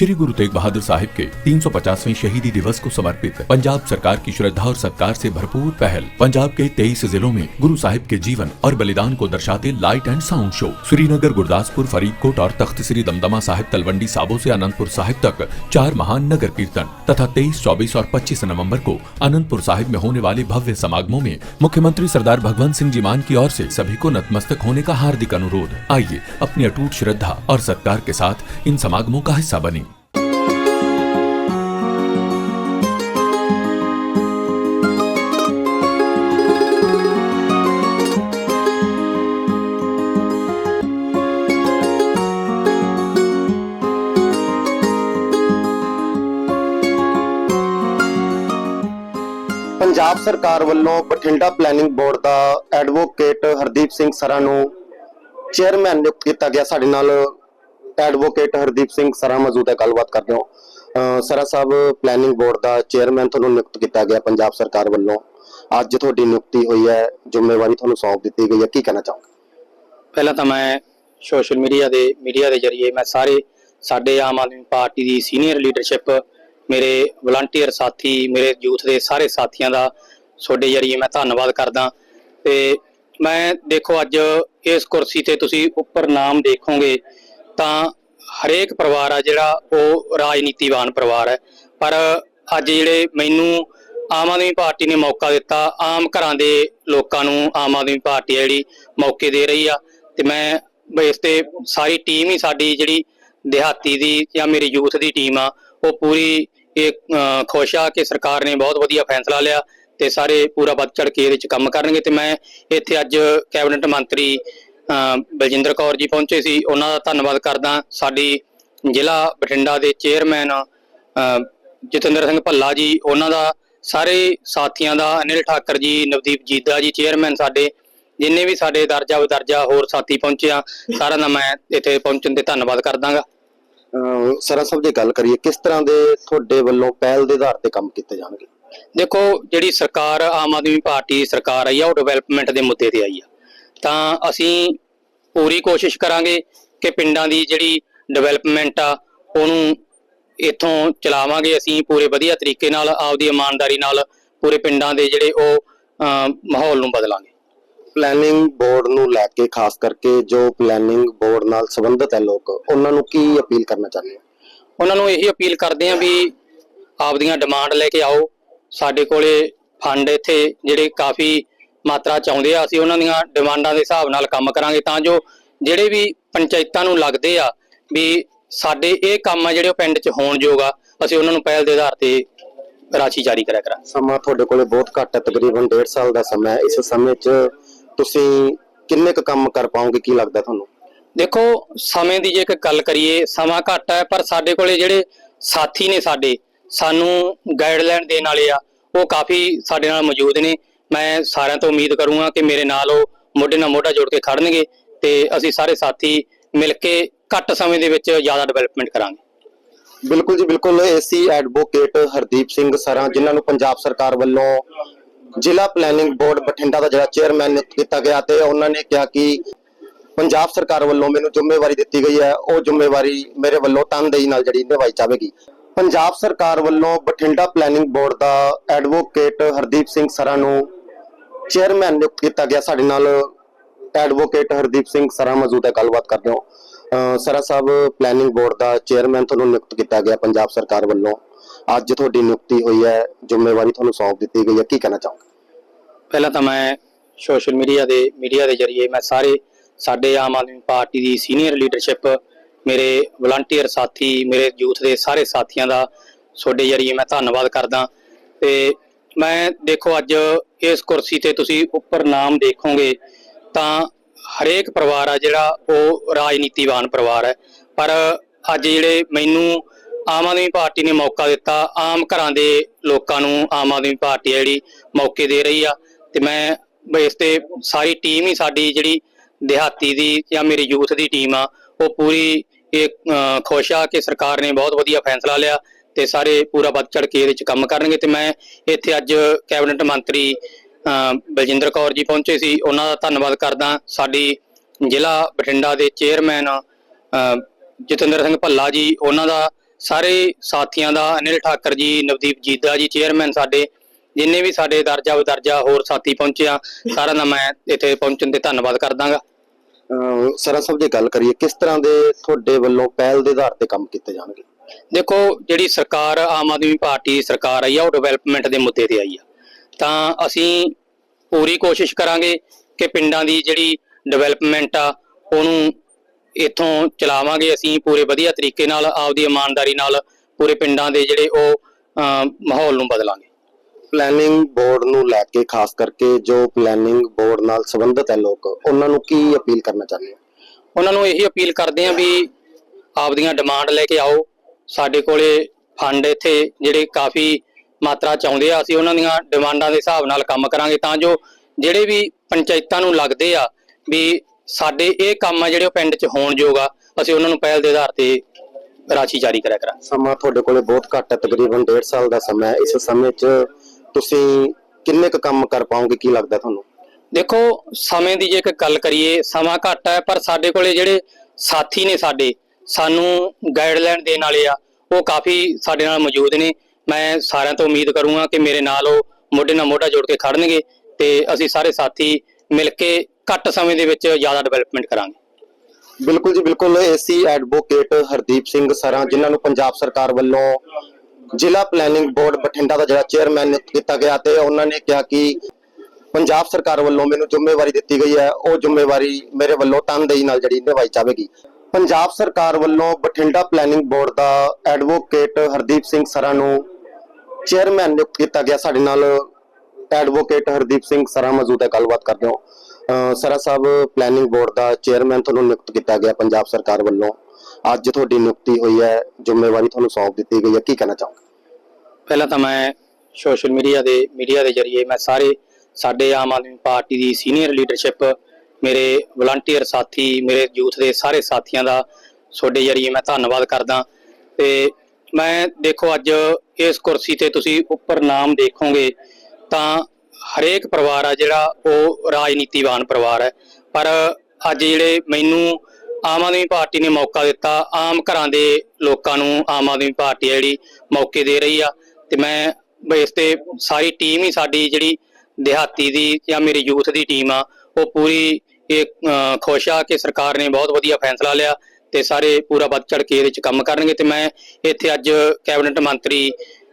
श्री गुरु तेग बहादुर साहिब के 350वें शहीदी दिवस को समर्पित पंजाब सरकार की श्रद्धा और सत्कार से भरपूर पहल पंजाब के 23 जिलों में गुरु साहिब के जीवन और बलिदान को दर्शाते light and sound show Srinagar Gurdaspur Faridkot और तख्त श्री दमदमा साहिब तलवंडी साबो ऐसी अनंतपुर साहिब तक चार महान नगर कीर्तन तथा 23, 24 और पच्चीस नवंबर को अनंतपुर साहिब में होने वाले भव्य समागमों में मुख्यमंत्री सरदार भगवंत सिंह जी मान की ओर ऐसी सभी को नतमस्तक होने का हार्दिक अनुरोध। आइए अपनी अटूट श्रद्धा और सत्कार के साथ इन समागमों का हिस्सा बने। ਪੰਜਾਬ ਸਰਕਾਰ ਵੱਲੋਂ ਬਠਿੰਡਾ ਪਲੈਨਿੰਗ ਬੋਰਡ ਦਾ ਐਡਵੋਕੇਟ ਹਰਦੀਪ ਸਿੰਘ ਸਰਾ ਨੂੰ ਚੇਅਰਮੈਨ ਨਿਯੁਕਤ ਕੀਤਾ ਗਿਆ। ਸਾਡੇ ਨਾਲ ਐਡਵੋਕੇਟ ਹਰਦੀਪ ਸਿੰਘ ਸਰਾ ਮੌਜੂਦ ਹੈ। ਗੱਲਬਾਤ ਕਰਦੇ ਹਾਂ। ਸਰਾ ਸਾਹਿਬ ਪਲੈਨਿੰਗ ਬੋਰਡ ਦਾ ਚੇਅਰਮੈਨ ਤੁਹਾਨੂੰ ਨਿਯੁਕਤ ਕੀਤਾ ਗਿਆ ਪੰਜਾਬ ਸਰਕਾਰ ਵੱਲੋਂ। ਅੱਜ ਤੁਹਾਡੀ ਨਿਯੁਕਤੀ ਹੋਈ ਹੈ। ਜ਼ਿੰਮੇਵਾਰੀ ਤੁਹਾਨੂੰ ਸੌਂਪ ਦਿੱਤੀ ਗਈ ਹੈ। ਕੀ ਕਹਿਣਾ ਚਾਹੋਗੇ? ਪਹਿਲਾਂ ਤਾਂ ਮੈਂ ਸੋਸ਼ਲ ਮੀਡੀਆ ਦੇ ਮੀਡੀਆ ਦੇ ਜ਼ਰੀਏ ਮੈਂ ਸਾਰੇ ਸਾਡੇ ਆਮ ਆਦਮੀ ਪਾਰਟੀ ਦੀ ਸੀਨੀਅਰ ਲੀਡਰਸ਼ਿਪ ਮੇਰੇ ਵਲੰਟੀਅਰ ਸਾਥੀ, ਮੇਰੇ ਯੂਥ ਦੇ ਸਾਰੇ ਸਾਥੀਆਂ ਦਾ ਤੁਹਾਡੇ ਜ਼ਰੀਏ ਮੈਂ ਧੰਨਵਾਦ ਕਰਦਾ। ਤੇ ਮੈਂ ਦੇਖੋ ਅੱਜ ਇਸ ਕੁਰਸੀ ਤੇ ਤੁਸੀਂ ਉੱਪਰ ਨਾਮ ਦੇਖੋਗੇ ਤਾਂ ਹਰੇਕ ਪਰਿਵਾਰ ਆ ਜਿਹੜਾ ਉਹ ਰਾਜਨੀਤੀਵਾਨ ਪਰਿਵਾਰ ਹੈ। ਪਰ ਅੱਜ ਜਿਹੜੇ ਮੈਨੂੰ ਆਮ ਆਦਮੀ ਪਾਰਟੀ ਨੇ ਮੌਕਾ ਦਿੱਤਾ, ਆਮ ਘਰਾਂ ਦੇ ਲੋਕਾਂ ਨੂੰ ਆਮ ਆਦਮੀ ਪਾਰਟੀ ਹੈ ਜਿਹੜੀ ਮੌਕੇ ਦੇ ਰਹੀ ਆ। ਤੇ ਮੈਂ ਇਸ ਤੇ ਸਾਰੀ ਟੀਮ ਹੀ ਸਾਡੀ ਜਿਹੜੀ ਦਿਹਾਤੀ ਦੀ ਜਾਂ ਮੇਰੀ ਯੂਥ ਦੀ ਟੀਮ ਆ, ਉਹ ਪੂਰੀ ਇਹ ਅਹ, ਖੁਸ਼ ਆ ਕਿ ਸਰਕਾਰ ਨੇ ਬਹੁਤ ਵਧੀਆ ਫੈਸਲਾ ਲਿਆ ਤੇ ਸਾਰੇ ਪੂਰਾ ਵੱਧ ਚੜ ਕੇ ਇਹਦੇ ਵਿੱਚ ਕੰਮ ਕਰਨਗੇ ਤੇ ਮੈਂ ਇੱਥੇ ਅੱਜ ਕੈਬਨਿਟ ਮੰਤਰੀ ਅਹ, ਬਲਜਿੰਦਰ ਕੌਰ ਜੀ ਪਹੁੰਚੇ ਸੀ। ਉਹਨਾਂ ਦਾ ਧੰਨਵਾਦ ਕਰਦਾ ਸਾਡੀ ਜ਼ਿਲ੍ਹਾ ਬਠਿੰਡਾ ਦੇ ਚੇਅਰਮੈਨ ਅਹ, ਜਤਿੰਦਰ ਸਿੰਘ ਭੱਲਾ ਜੀ ਉਹਨਾਂ ਦਾ ਸਾਰੇ ਸਾਥੀਆਂ ਦਾ ਅਨਿਲ ਠਾਕਰ ਜੀ ਨਵਦੀਪ ਜੀਦਾ ਜੀ ਚੇਅਰਮੈਨ ਸਾਡੇ ਜਿੰਨੇ ਵੀ ਸਾਡੇ ਦਰਜਾ ਵਿਦਰਜਾ ਹੋਰ ਸਾਥੀ ਪਹੁੰਚੇ ਆ ਸਾਰਿਆਂ ਦਾ ਮੈਂ ਇੱਥੇ ਪਹੁੰਚਣ ਤੇ ਧੰਨਵਾਦ ਕਰਦਾਗਾ। ਅਹ ਸਰਾ ਸਾਹਿਬ ਜੇ ਗੱਲ ਕਰੀਏ, ਕਿਸ ਤਰ੍ਹਾਂ ਦੇ ਤੁਹਾਡੇ ਵੱਲੋਂ ਪਹਿਲ ਦੇ ਆਧਾਰ ਤੇ ਕੰਮ ਕੀਤੇ ਜਾਣਗੇ? ਦੇਖੋ, ਜਿਹੜੀ ਸਰਕਾਰ, ਆਮ ਆਦਮੀ ਪਾਰਟੀ ਦੀ ਸਰਕਾਰ ਆਈ ਆ, ਉਹ ਡਿਵੈਲਪਮੈਂਟ ਦੇ ਮੁੱਦੇ ਤੇ ਆਈ ਆ। ਤਾਂ ਅਸੀਂ ਪੂਰੀ ਕੋਸ਼ਿਸ਼ ਕਰਾਂਗੇ ਕਿ ਪਿੰਡਾਂ ਦੀ ਜਿਹੜੀ ਡਿਵੈਲਪਮੈਂਟ ਆ, ਉਹਨੂੰ ਇੱਥੋਂ ਚਲਾਵਾਂਗੇ ਅਸੀਂ ਪੂਰੇ ਵਧੀਆ ਤਰੀਕੇ ਨਾਲ, ਆਪਦੀ ਇਮਾਨਦਾਰੀ ਨਾਲ ਪੂਰੇ ਪਿੰਡਾਂ ਦੇ ਜਿਹੜੇ ਉਹ ਮਾਹੌਲ ਨੂੰ ਬਦਲਾਂਗੇ। ਪਲੈਨਿੰਗ ਬੋਰਡ ਨੂੰ ਲੈ ਕੇ ਖਾਸ ਕਰਕੇ ਜੋ ਪਲੈਨਿੰਗ ਬੋਰਡ ਨਾਲ ਸੰਬੰਧਿਤ ਹੈ ਲੋਕ ਉਹਨਾਂ ਨੂੰ ਕੀ ਅਪੀਲ ਕਰਨਾ ਚਾਹੁੰਦੇ ਹੋ? ਉਹਨਾਂ ਨੂੰ ਇਹੀ ਅਪੀਲ ਕਰਦੇ ਹਾਂ ਵੀ ਆਪਦੀਆਂ ਡਿਮਾਂਡ ਲੈ ਕੇ ਆਓ। ਸਾਡੇ ਕੋਲੇ ਫੰਡ ਇੱਥੇ ਜਿਹੜੇ ਕਾਫੀ ਮਾਤਰਾ ਚ ਆਉਂਦੇ ਆ ਅਸੀਂ ਉਹਨਾਂ ਦੀਆਂ ਡਿਮਾਂਡਾਂ ਦੇ ਹਿਸਾਬ ਨਾਲ ਕੰਮ ਕਰਾਂਗੇ ਤਾਂ ਜੋ ਜਿਹੜੇ ਵੀ ਪੰਚਾਇਤਾਂ ਨੂੰ ਲੱਗਦੇ ਆ ਵੀ ਸਾਡੇ ਇਹ ਕੰਮ ਆ ਜਿਹੜੇ ਉਹ ਪਿੰਡ 'ਚ ਹੋਣ ਯੋਗ ਆ ਅਸੀਂ ਉਹਨਾਂ ਨੂੰ ਪਹਿਲ ਦੇ ਆਧਾਰ ਤੇ ਰਾਸ਼ੀ ਜਾਰੀ ਕਰਿਆ ਕਰਾਂਗੇ। ਸਮਾਂ ਤੁਹਾਡੇ ਕੋਲੇ ਬਹੁਤ ਘੱਟ ਹੈ ਤਕਰੀਬਨ 1.5 ਸਾਲ ਦਾ ਸਮਾਂ ਹੈ। ਇਸ ਸਮੇਂ 'ਚ ਤੁਸੀਂ ਕਿੰਨੇ ਕੁ ਕੰਮ ਕਰ ਪਾਓਗੇ? ਕੀ ਲੱਗਦਾ ਤੁਹਾਨੂੰ? ਦੇਖੋ ਸਮੇਂ ਦੀ ਜੇ ਇੱਕ ਗੱਲ ਕਰੀਏ ਸਮਾਂ ਘੱਟ ਹੈ ਪਰ ਸਾਡੇ ਕੋਲੇ ਜਿਹੜੇ ਸਾਥੀ ਨੇ ਸਾਡੇ ਸਾਨੂੰ ਗਾਈਡਲਾਈਨ ਦੇਣ ਵਾਲੇ ਆ ਉਹ ਕਾਫੀ ਸਾਡੇ ਨਾਲ ਮੌਜੂਦ ਨੇ। ਮੈਂ ਸਾਰਿਆਂ ਤੋਂ ਉਮੀਦ ਕਰੂੰਗਾ ਕਿ ਮੇਰੇ ਨਾਲ ਉਹ ਮੋਢੇ ਨਾਲ ਮੋਢਾ ਜੋੜ ਕੇ ਖੜਨਗੇ ਤੇ ਅਸੀਂ ਸਾਰੇ ਸਾਥੀ ਮਿਲ ਕੇ ਘੱਟ ਸਮੇਂ ਦੇ ਵਿੱਚ ਜ਼ਿਆਦਾ ਡਿਵੈਲਪਮੈਂਟ ਕਰਾਂਗੇ। ਬਿਲਕੁਲ ਜੀ ਬਿਲਕੁਲ। ਏਸੀ ਐਡਵੋਕੇਟ ਹਰਦੀਪ ਸਿੰਘ ਸਰਾਂ ਜਿਨ੍ਹਾਂ ਨੂੰ ਪੰਜਾਬ ਸਰਕਾਰ ਵੱਲੋਂ ਜ਼ਿਲ੍ਹਾ ਪਲੈਨਿੰਗ ਬੋਰਡ ਬਠਿੰਡਾ ਦਾ ਜਿਹੜਾ ਚੇਅਰਮੈਨ ਕੀਤਾ ਗਿਆ ਤੇ ਉਹਨਾਂ ਨੇ ਕਿਹਾ ਕਿ ਪੰਜਾਬ ਸਰਕਾਰ ਵੱਲੋਂ ਮੈਨੂੰ ਜ਼ਿੰਮੇਵਾਰੀ ਦਿੱਤੀ ਗਈ ਹੈ, ਉਹ ਜ਼ਿੰਮੇਵਾਰੀ ਮੇਰੇ ਵੱਲੋਂ ਤਨਦੇਹੀ ਨਾਲ ਜਿਹੜੀ ਨਿਭਾਈ ਜਾਵੇਗੀ। ਪੰਜਾਬ ਸਰਕਾਰ ਵੱਲੋਂ ਬਠਿੰਡਾ ਪਲੈਨਿੰਗ ਬੋਰਡ ਦਾ ਐਡਵੋਕੇਟ ਹਰਦੀਪ ਸਿੰਘ ਸਰਾ ਨੂੰ ਚੇਅਰਮੈਨ ਨਿਯੁਕਤ ਕੀਤਾ ਗਿਆ। ਸਾਡੇ ਨਾਲ ਐਡਵੋਕੇਟ ਹਰਦੀਪ ਸਿੰਘ ਸਰਾ ਮੌਜੂਦ ਹੈ, ਗੱਲਬਾਤ ਕਰਦੇ ਹਾਂ। ਸਰਾ ਸਾਹਿਬ ਪਲੈਨਿੰਗ ਬੋਰਡ ਦਾ ਚੇਅਰਮੈਨ ਤੁਹਾਨੂੰ ਨਿਯੁਕਤ ਕੀਤਾ ਗਿਆ ਪੰਜਾਬ ਸਰਕਾਰ ਵੱਲੋਂ। ਅੱਜ ਤੁਹਾਡੀ ਨਿਯੁਕਤੀ ਹੋਈ ਹੈ, ਜ਼ਿੰਮੇਵਾਰੀ ਤੁਹਾਨੂੰ ਸੌਂਪ ਦਿੱਤੀ ਗਈ ਹੈ, ਕੀ ਕਹਿਣਾ ਚਾਹੋਗੇ? ਪਹਿਲਾਂ ਤਾਂ ਮੈਂ ਸੋਸ਼ਲ ਮੀਡੀਆ ਦੇ ਮੀਡੀਆ ਦੇ ਜ਼ਰੀਏ ਮੈਂ ਸਾਰੇ ਸਾਡੇ ਆਮ ਆਦਮੀ ਪਾਰਟੀ ਦੀ ਸੀਨੀਅਰ ਲੀਡਰਸ਼ਿਪ, ਮੇਰੇ ਵਲੰਟੀਅਰ ਸਾਥੀ, ਮੇਰੇ ਯੂਥ ਦੇ ਸਾਰੇ ਸਾਥੀਆਂ ਦਾ ਤੁਹਾਡੇ ਜ਼ਰੀਏ ਮੈਂ ਧੰਨਵਾਦ ਕਰਦਾ। ਤੇ ਮੈਂ ਦੇਖੋ ਅੱਜ ਇਸ ਕੁਰਸੀ ਤੇ ਤੁਸੀਂ ਉੱਪਰ ਨਾਮ ਦੇਖੋਗੇ ਤਾਂ ਹਰੇਕ ਪਰਿਵਾਰ ਆ ਜਿਹੜਾ ਉਹ ਰਾਜਨੀਤੀਵਾਨ ਪਰਿਵਾਰ ਹੈ। ਪਰ ਅੱਜ ਜਿਹੜੇ ਮੈਨੂੰ ਆਮ ਆਦਮੀ ਪਾਰਟੀ ਨੇ ਮੌਕਾ ਦਿੱਤਾ। ਆਮ ਘਰਾਂ ਦੇ ਲੋਕਾਂ ਨੂੰ ਆਮ ਆਦਮੀ ਪਾਰਟੀ ਹੈ ਜਿਹੜੀ ਮੌਕੇ ਦੇ ਰਹੀ ਆ। ਤੇ ਮੈਂ ਇਸ ਤੇ ਸਾਰੀ ਟੀਮ ਹੀ ਸਾਡੀ ਜਿਹੜੀ ਦਿਹਾਤੀ ਦੀ ਜਾਂ ਮੇਰੀ ਯੂਥ ਦੀ ਟੀਮ ਆ ਉਹ ਪੂਰੀ ਇਹ ਖੁਸ਼ ਆ ਕਿ ਸਰਕਾਰ ਨੇ ਬਹੁਤ ਵਧੀਆ ਫੈਸਲਾ ਲਿਆ ਤੇ ਸਾਰੇ ਪੂਰਾ ਵੱਧ ਚੜ ਕੇ ਇਹਦੇ ਵਿੱਚ ਕੰਮ ਕਰਨਗੇ। ਤੇ ਮੈਂ ਇੱਥੇ ਅੱਜ ਕੈਬਨਿਟ ਮੰਤਰੀ ਅਹ, ਬਲਜਿੰਦਰ ਕੌਰ ਜੀ ਪਹੁੰਚੇ ਸੀ। ਉਹਨਾਂ ਦਾ ਧੰਨਵਾਦ ਕਰਦਾ। ਸਾਡੀ ਜ਼ਿਲ੍ਹਾ ਬਠਿੰਡਾ ਦੇ ਚੇਅਰਮੈਨ ਅਹ, ਜਤਿੰਦਰ ਸਿੰਘ ਭੱਲਾ ਜੀ ਉਹਨਾਂ ਦਾ ਸਾਰੇ ਸਾਥੀਆਂ ਦਾ ਅਨਿਲ ਠਾਕਰ ਜੀ ਨਵਦੀਪ ਜੀਦਾ ਜੀ ਚੇਅਰਮੈਨ ਸਾਡੇ ਜਿੰਨੇ ਵੀ ਸਾਡੇ ਦਰਜਾ ਬਦਰਜਾ ਹੋਰ ਸਾਥੀ ਪਹੁੰਚਿਆ ਸਾਰਿਆਂ ਦਾ ਮੈਂ ਇੱਥੇ ਪਹੁੰਚਣ ਤੇ ਧੰਨਵਾਦ ਕਰਦਾਗਾ। ਸਰਾਂ ਸਾਹਿਬ ਜੇ ਗੱਲ ਕਰੀਏ ਕਿਸ ਤਰ੍ਹਾਂ ਦੇ ਤੁਹਾਡੇ ਵੱਲੋਂ ਪਹਿਲ ਦੇ ਆਧਾਰ ਤੇ ਕੰਮ ਕੀਤੇ ਜਾਣਗੇ? ਦੇਖੋ ਜਿਹੜੀ ਸਰਕਾਰ ਆਮ ਆਦਮੀ ਪਾਰਟੀ ਦੀ ਸਰਕਾਰ ਆਈ ਆ ਉਹ ਡਿਵੈਲਪਮੈਂਟ ਦੇ ਮੁੱਦੇ ਤੇ ਆਈ ਆ। ਤਾਂ ਅਸੀਂ ਪੂਰੀ ਕੋਸ਼ਿਸ਼ ਕਰਾਂਗੇ ਕਿ ਪਿੰਡਾਂ ਦੀ ਜਿਹੜੀ ਡਿਵੈਲਪਮੈਂਟ ਆ ਉਹਨੂੰ ਇੱਥੋਂ ਚਲਾਵਾਂਗੇ ਅਸੀਂ ਪੂਰੇ ਵਧੀਆ ਤਰੀਕੇ ਨਾਲ ਆਪਦੀ ਇਮਾਨਦਾਰੀ ਨਾਲ ਪੂਰੇ ਪਿੰਡਾਂ ਦੇ ਜਿਹੜੇ ਉਹ ਮਾਹੌਲ ਨੂੰ ਬਦਲਾਂਗੇ। ਪਲੈਨਿੰਗ ਬੋਰਡ ਨੂੰ ਲੈ ਕੇ ਖਾਸ ਕਰਕੇ ਜੋ ਪਲੈਨਿੰਗ ਬੋਰਡ ਨਾਲ ਸੰਬੰਧਿਤ ਹੈ ਲੋਕ ਉਹਨਾਂ ਨੂੰ ਕੀ ਅਪੀਲ ਕਰਨਾ ਚਾਹੁੰਦੇ ਹੋ? ਉਹਨਾਂ ਨੂੰ ਇਹੀ ਅਪੀਲ ਕਰਦੇ ਹਾਂ ਵੀ ਆਪਦੀਆਂ ਡਿਮਾਂਡ ਲੈ ਕੇ ਆਓ। ਸਾਡੇ ਕੋਲੇ ਫੰਡ ਇੱਥੇ ਜਿਹੜੇ ਕਾਫੀ ਮਾਤਰਾ ਚ ਆਉਂਦੇ ਆ ਅਸੀਂ ਉਹਨਾਂ ਦੀਆਂ ਡਿਮਾਂਡਾਂ ਦੇ ਹਿਸਾਬ ਨਾਲ ਕੰਮ ਕਰਾਂਗੇ ਤਾਂ ਜੋ ਜਿਹੜੇ ਵੀ ਪੰਚਾਇਤਾਂ ਨੂੰ ਲੱਗਦੇ ਆ ਵੀ ਸਾਡੇ ਇਹ ਕੰਮ ਆ ਜਿਹੜੇ ਉਹ ਪਿੰਡ 'ਚ ਹੋਣ ਯੋਗ ਆ ਅਸੀਂ ਉਹਨਾਂ ਨੂੰ ਪਹਿਲ ਦੇ ਆਧਾਰ ਤੇ ਰਾਸ਼ੀ ਜਾਰੀ ਕਰਿਆ ਕਰਾਂਗੇ। ਸਮਾਂ ਤੁਹਾਡੇ ਕੋਲੇ ਬਹੁਤ ਘੱਟ ਹੈ ਤਕਰੀਬਨ 1.5 ਸਾਲ ਦਾ ਸਮਾਂ ਹੈ। ਇਸ ਸਮੇਂ 'ਚ ਤੁਸੀਂ ਕਿੰਨੇ ਕੁ ਕੰਮ ਕਰ ਪਾਓਗੇ ਕੀ ਲੱਗਦਾ ਤੁਹਾਨੂੰ? ਦੇਖੋ ਸਮੇਂ ਦੀ ਜੇ ਇੱਕ ਗੱਲ ਕਰੀਏ ਸਮਾਂ ਘੱਟ ਹੈ ਪਰ ਸਾਡੇ ਕੋਲੇ ਜਿਹੜੇ ਸਾਥੀ ਨੇ ਸਾਡੇ ਸਾਨੂੰ ਗਾਈਡਲਾਈਨ ਦੇਣ ਵਾਲੇ ਆ ਉਹ ਕਾਫੀ ਸਾਡੇ ਨਾਲ ਮੌਜੂਦ ਨੇ। ਮੈਂ ਸਾਰਿਆਂ ਤੋਂ ਉਮੀਦ ਕਰੂੰਗਾ ਕਿ ਮੇਰੇ ਨਾਲ ਉਹ ਮੋਢੇ ਨਾਲ ਮੋਢਾ ਜੋੜ ਕੇ ਖੜਨਗੇ ਤੇ ਅਸੀਂ ਸਾਰੇ ਸਾਥੀ ਮਿਲ ਕੇ ਘੱਟ ਸਮੇਂ ਦੇ ਵਿੱਚ ਜ਼ਿਆਦਾ ਡਿਵੈਲਪਮੈਂਟ ਕਰਾਂਗੇ। ਬਿਲਕੁਲ ਜੀ, ਬਿਲਕੁਲ। ਏਸੀ ਐਡਵੋਕੇਟ ਹਰਦੀਪ ਸਿੰਘ ਸਰਾਂ, ਜਿਨ੍ਹਾਂ ਨੂੰ ਪੰਜਾਬ ਸਰਕਾਰ ਵੱਲੋਂ ਜ਼ਿਲ੍ਹਾ ਪਲੈਨਿੰਗ ਬੋਰਡ ਬਠਿੰਡਾ ਦਾ ਜਿਹੜਾ ਚੇਅਰਮੈਨ ਕੀਤਾ ਗਿਆ ਤੇ ਉਹਨਾਂ ਨੇ ਕਿਹਾ ਕਿ ਪੰਜਾਬ ਸਰਕਾਰ ਵੱਲੋਂ ਮੈਨੂੰ ਜ਼ਿੰਮੇਵਾਰੀ ਦਿੱਤੀ ਗਈ ਹੈ। ਉਹ ਜ਼ਿੰਮੇਵਾਰੀ ਮੇਰੇ ਵੱਲੋਂ ਤਨਦੇਹੀ ਨਾਲ ਜਿਹੜੀ ਨਿਭਾਈ ਜਾਵੇਗੀ। ਪੰਜਾਬ ਸਰਕਾਰ ਵੱਲੋਂ ਬਠਿੰਡਾ ਪਲੈਨਿੰਗ ਬੋਰਡ ਦਾ ਐਡਵੋਕੇਟ ਹਰਦੀਪ ਸਿੰਘ ਸਰਾਂ ਨੂੰ ਚੇਅਰਮੈਨ ਨਿਯੁਕਤ ਕੀਤਾ ਗਿਆ। ਸਾਡੇ ਨਾਲ ਐਡਵੋਕੇਟ ਹਰਦੀਪ ਸਿੰਘ ਸਰਾਂ ਮੌਜੂਦ ਹੈ। ਗੱਲਬਾਤ ਕਰਦੇ ਹਾਂ। ਸਰਾ ਸਾਹਿਬ ਪਲੈਨਿੰਗ ਬੋਰਡ ਦਾ ਚੇਅਰਮੈਨ ਤੁਹਾਨੂੰ ਨਿਯੁਕਤ ਕੀਤਾ ਗਿਆ ਪੰਜਾਬ ਸਰਕਾਰ ਵੱਲੋਂ। ਅੱਜ ਤੁਹਾਡੀ ਨਿਯੁਕਤੀ ਹੋਈ ਹੈ, ਜ਼ਿੰਮੇਵਾਰੀ ਤੁਹਾਨੂੰ ਸੌਂਪ ਦਿੱਤੀ ਗਈ ਹੈ। ਕੀ ਕਹਿਣਾ ਚਾਹੋਗੇ? ਪਹਿਲਾਂ ਤਾਂ ਮੈਂ ਸੋਸ਼ਲ ਮੀਡੀਆ ਦੇ ਮੀਡੀਆ ਦੇ ਜ਼ਰੀਏ ਮੈਂ ਸਾਰੇ ਸਾਡੇ ਆਮ ਆਦਮੀ ਪਾਰਟੀ ਦੀ ਸੀਨੀਅਰ ਲੀਡਰਸ਼ਿਪ ਮੇਰੇ ਵਲੰਟੀਅਰ ਸਾਥੀ, ਮੇਰੇ ਯੂਥ ਦੇ ਸਾਰੇ ਸਾਥੀਆਂ ਦਾ ਤੁਹਾਡੇ ਜ਼ਰੀਏ ਮੈਂ ਧੰਨਵਾਦ ਕਰਦਾ। ਤੇ ਮੈਂ ਦੇਖੋ ਅੱਜ ਇਸ ਕੁਰਸੀ ਤੇ ਤੁਸੀਂ ਉੱਪਰ ਨਾਮ ਦੇਖੋਗੇ ਤਾਂ ਹਰੇਕ ਪਰਿਵਾਰ ਆ ਜਿਹੜਾ ਉਹ ਰਾਜਨੀਤੀਵਾਨ ਪਰਿਵਾਰ ਹੈ। ਪਰ ਅੱਜ ਜਿਹੜੇ ਮੈਨੂੰ ਆਮ ਆਦਮੀ ਪਾਰਟੀ ਨੇ ਮੌਕਾ ਦਿੱਤਾ, ਆਮ ਘਰਾਂ ਦੇ ਲੋਕਾਂ ਨੂੰ ਆਮ ਆਦਮੀ ਪਾਰਟੀ ਆ ਜਿਹੜੀ ਮੌਕੇ ਦੇ ਰਹੀ ਆ। ਤੇ ਮੈਂ ਇਸ ਤੇ ਸਾਰੀ ਟੀਮ ਹੀ ਸਾਡੀ ਜਿਹੜੀ ਦਿਹਾਤੀ ਦੀ ਜਾਂ ਮੇਰੀ ਯੂਥ ਦੀ ਟੀਮ ਆ, ਉਹ ਪੂਰੀ ਇਹ ਖੁਸ਼ ਆ ਕਿ ਸਰਕਾਰ ਨੇ ਬਹੁਤ ਵਧੀਆ ਫੈਸਲਾ ਲਿਆ ਤੇ ਸਾਰੇ ਪੂਰਾ ਵੱਧ ਚੜ ਕੇ ਇਹਦੇ ਵਿੱਚ ਕੰਮ ਕਰਨਗੇ। ਤੇ ਮੈਂ ਇੱਥੇ ਅੱਜ ਕੈਬਨਿਟ ਮੰਤਰੀ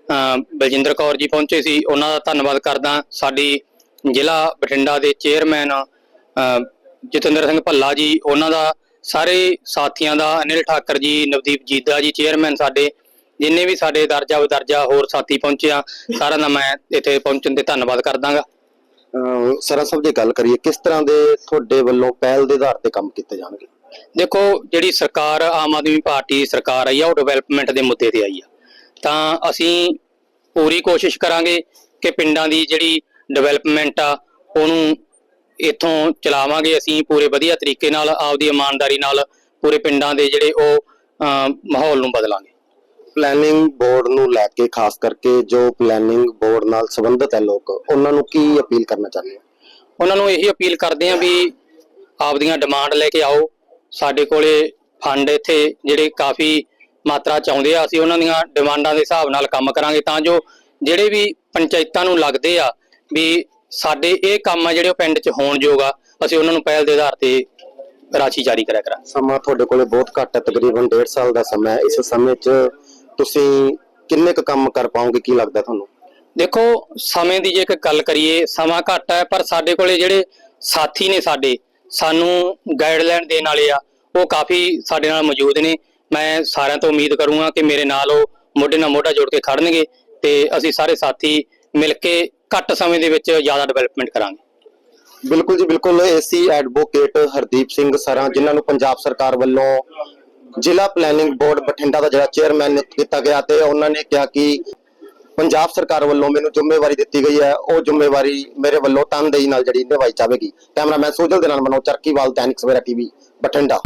ਬਲਜਿੰਦਰ ਕੌਰ ਜੀ ਪਹੁੰਚੇ ਸੀ ਉਹਨਾਂ ਦਾ ਧੰਨਵਾਦ ਕਰਦਾ ਸਾਡੀ ਜ਼ਿਲ੍ਹਾ ਬਠਿੰਡਾ ਦੇ ਚੇਅਰਮੈਨ ਜਤਿੰਦਰ ਸਿੰਘ ਭੱਲਾ ਜੀ ਉਹਨਾਂ ਦਾ ਸਾਰੇ ਸਾਥੀਆਂ ਦਾ ਅਨਿਲ ਠਾਕਰ ਜੀ ਨਵਦੀਪ ਜੀਦਾ ਜੀ ਚੇਅਰਮੈਨ ਸਾਡੇ ਜਿੰਨੇ ਵੀ ਸਾਡੇ ਦਰਜਾ ਬਦਰਜਾ ਹੋਰ ਸਾਥੀ ਪਹੁੰਚਿਆ ਸਾਰਿਆਂ ਦਾ ਮੈਂ ਇੱਥੇ ਪਹੁੰਚਣ ਤੇ ਧੰਨਵਾਦ ਕਰਦਾਗਾ। ਸਰਾ ਸਾਹਿਬ ਜੇ ਗੱਲ ਕਰੀਏ ਕਿਸ ਤਰ੍ਹਾਂ ਦੇ ਤੁਹਾਡੇ ਵੱਲੋਂ ਪਹਿਲ ਦੇ ਆਧਾਰ ਤੇ ਕੰਮ ਕੀਤੇ ਜਾਣਗੇ? ਦੇਖੋ ਜਿਹੜੀ ਸਰਕਾਰ ਆਮ ਆਦਮੀ ਪਾਰਟੀ ਸਰਕਾਰ ਆਈ ਆ ਉਹ ਡਿਵੈਲਪਮੈਂਟ ਦੇ ਮੁੱਦੇ ਤੇ ਆਈ ਆ। ਤਾਂ ਅਸੀਂ ਪੂਰੀ ਕੋਸ਼ਿਸ਼ ਕਰਾਂਗੇ ਕਿ ਪਿੰਡਾਂ ਦੀ ਜਿਹੜੀ ਡਿਵੈਲਪਮੈਂਟ ਆ ਉਹਨੂੰ ਇੱਥੋਂ ਚਲਾਵਾਂਗੇ। ਅਸੀਂ ਪੂਰੇ ਵਧੀਆ ਤਰੀਕੇ ਨਾਲ ਆਪਦੀ ਇਮਾਨਦਾਰੀ ਨਾਲ ਪੂਰੇ ਪਿੰਡਾਂ ਦੇ ਜਿਹੜੇ ਉਹ ਮਾਹੌਲ ਨੂੰ ਬਦਲਾਂਗੇ। ਪਲੈਨਿੰਗ ਬੋਰਡ ਨੂੰ ਲੈ ਕੇ ਖਾਸ ਕਰਕੇ ਜੋ ਪਲੈਨਿੰਗ ਬੋਰਡ ਨਾਲ ਸੰਬੰਧਿਤ ਹੈ ਲੋਕ ਉਹਨਾਂ ਨੂੰ ਕੀ ਅਪੀਲ ਕਰਨਾ ਚਾਹੁੰਦੇ ਹੋ? ਉਹਨਾਂ ਨੂੰ ਇਹੀ ਅਪੀਲ ਕਰਦੇ ਹਾਂ ਵੀ ਆਪਦੀਆਂ ਡਿਮਾਂਡ ਲੈ ਕੇ ਆਓ। ਸਾਡੇ ਕੋਲੇ ਫੰਡ ਇੱਥੇ ਜਿਹੜੇ ਕਾਫੀ ਮਾਤਰਾ ਚ ਆਉਂਦੇ ਆ ਅਸੀਂ ਉਹਨਾਂ ਦੀਆਂ ਡਿਮਾਂਡਾਂ ਦੇ ਹਿਸਾਬ ਨਾਲ ਕੰਮ ਕਰਾਂਗੇ ਤਾਂ ਜੋ ਜਿਹੜੇ ਵੀ ਪੰਚਾਇਤਾਂ ਨੂੰ ਲੱਗਦੇ ਆ ਵੀ ਸਾਡੇ ਇਹ ਕੰਮ ਆ ਜਿਹੜੇ ਉਹ ਪਿੰਡ 'ਚ ਹੋਣ ਯੋਗ ਆ ਅਸੀਂ ਉਹਨਾਂ ਨੂੰ ਪਹਿਲ ਦੇ ਆਧਾਰ ਤੇ ਰਾਸ਼ੀ ਜਾਰੀ ਕਰਿਆ ਕਰਾਂਗੇ। ਸਮਾਂ ਤੁਹਾਡੇ ਕੋਲੇ ਬਹੁਤ ਘੱਟ ਹੈ ਤਕਰੀਬਨ 1.5 ਸਾਲ ਦਾ ਸਮਾਂ ਹੈ। ਇਸ ਸਮੇਂ 'ਚ ਤੁਸੀਂ ਕਿੰਨੇ ਕੁ ਕੰਮ ਕਰ ਪਾਓਗੇ ਕੀ ਲੱਗਦਾ ਤੁਹਾਨੂੰ? ਦੇਖੋ ਸਮੇਂ ਦੀ ਜੇ ਇੱਕ ਗੱਲ ਕਰੀਏ ਸਮਾਂ ਘੱਟ ਹੈ ਪਰ ਸਾਡੇ ਕੋਲੇ ਜਿਹੜੇ ਸਾਥੀ ਨੇ ਸਾਡੇ ਸਾਨੂੰ ਗਾਈਡਲਾਈਨ ਦੇਣ ਵਾਲੇ ਆ ਉਹ ਕਾਫੀ ਸਾਡੇ ਨਾਲ ਮੌਜੂਦ ਨੇ। ਮੈਂ ਸਾਰਿਆਂ ਤੋਂ ਉਮੀਦ ਕਰੂੰਗਾ ਕਿ ਮੇਰੇ ਨਾਲ ਉਹ ਮੋਢੇ ਨਾਲ ਮੋਢਾ ਜੋੜ ਕੇ ਖੜਨਗੇ ਤੇ ਅਸੀਂ ਸਾਰੇ ਸਾਥੀ ਮਿਲ ਕੇ ਘੱਟ ਸਮੇਂ ਦੇ ਵਿੱਚ ਜ਼ਿਆਦਾ ਡਿਵੈਲਪਮੈਂਟ ਕਰਾਂਗੇ। ਬਿਲਕੁਲ ਜੀ, ਬਿਲਕੁਲ। ਏਸੀ ਐਡਵੋਕੇਟ ਹਰਦੀਪ ਸਿੰਘ ਸਰਾਂ, ਜਿਨ੍ਹਾਂ ਨੂੰ ਪੰਜਾਬ ਸਰਕਾਰ ਵੱਲੋਂ ਜ਼ਿਲ੍ਹਾ ਪਲੈਨਿੰਗ ਬੋਰਡ ਬਠਿੰਡਾ ਦਾ ਜਿਹੜਾ ਚੇਅਰਮੈਨ ਨਿਯੁਕਤ ਕੀਤਾ ਗਿਆ ਤੇ ਉਹਨਾਂ ਨੇ ਕਿਹਾ ਕਿ ਪੰਜਾਬ ਸਰਕਾਰ ਵੱਲੋਂ ਮੈਨੂੰ ਜ਼ਿੰਮੇਵਾਰੀ ਦਿੱਤੀ ਗਈ ਹੈ। ਉਹ ਜ਼ਿੰਮੇਵਾਰੀ ਮੇਰੇ ਵੱਲੋਂ ਤਨਦੇਹੀ ਨਾਲ ਜਿਹੜੀ ਨਿਭਾਈ ਜਾਵੇਗੀ। ਕੈਮਰਾਮੈਨ ਸੋਜਲ ਦੇ ਨਾਲ ਮਨੋਜ ਚਰਕੀਵਾਲ ਦੈਨਿਕ ਸਵੇਰਾ ਟੀਵੀ, ਬਠਿੰਡਾ।